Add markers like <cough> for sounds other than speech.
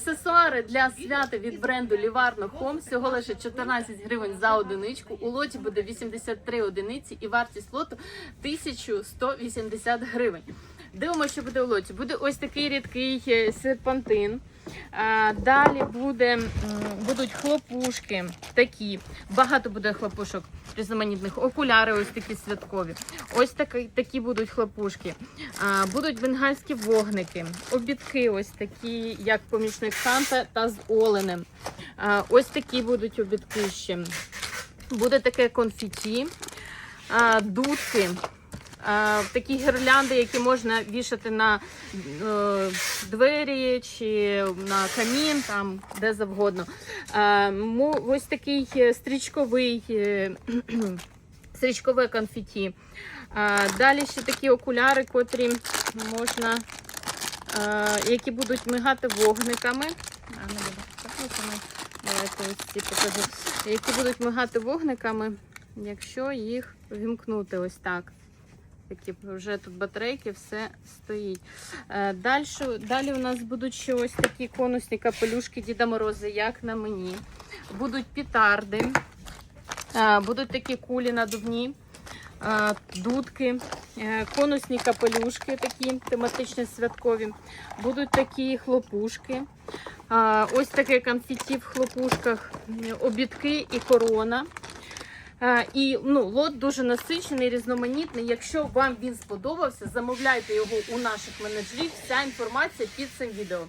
Аксесуари для свята від бренду Ліварно Хом всього лише 14 гривень за одиничку. У лоті буде 83 одиниці і вартість лоту 1180 гривень. Дивимося, що буде у лоті. Буде ось такий рідкий е, серпантин. Далі буде, будуть хлопушки такі. Багато буде хлопушок різноманітних. Окуляри ось такі святкові. Ось такі, такі будуть хлопушки. Будуть бенгальські вогники, обідки ось такі, як помічник Санта та з оленем. Ось такі будуть обідки ще. Буде таке конфеті, а, дудки. Такі гірлянди, які можна вішати на е, двері чи на камін, там де завгодно. Ось такий е, стрічковий е, <clears throat> стрічкове конфеті. Далі ще такі окуляри, котрі можна, які будуть мигати вогниками. Давайте ось ці покажу. Які будуть мигати вогниками, якщо їх вімкнути ось так. Такі вже тут батарейки, все стоїть. Е, Далі, далі у нас будуть ще ось такі конусні капелюшки Діда Мороза, як на мені. Будуть пітарди, е, будуть такі кулі надувні, е, дудки, конусні капелюшки, такі тематичні святкові. Будуть такі хлопушки. Ось таке конфеті в хлопушках, обідки і корона. Е, І ну, лот дуже насичений, різноманітний. Якщо вам він сподобався, замовляйте його у наших менеджерів. Вся інформація під цим відео.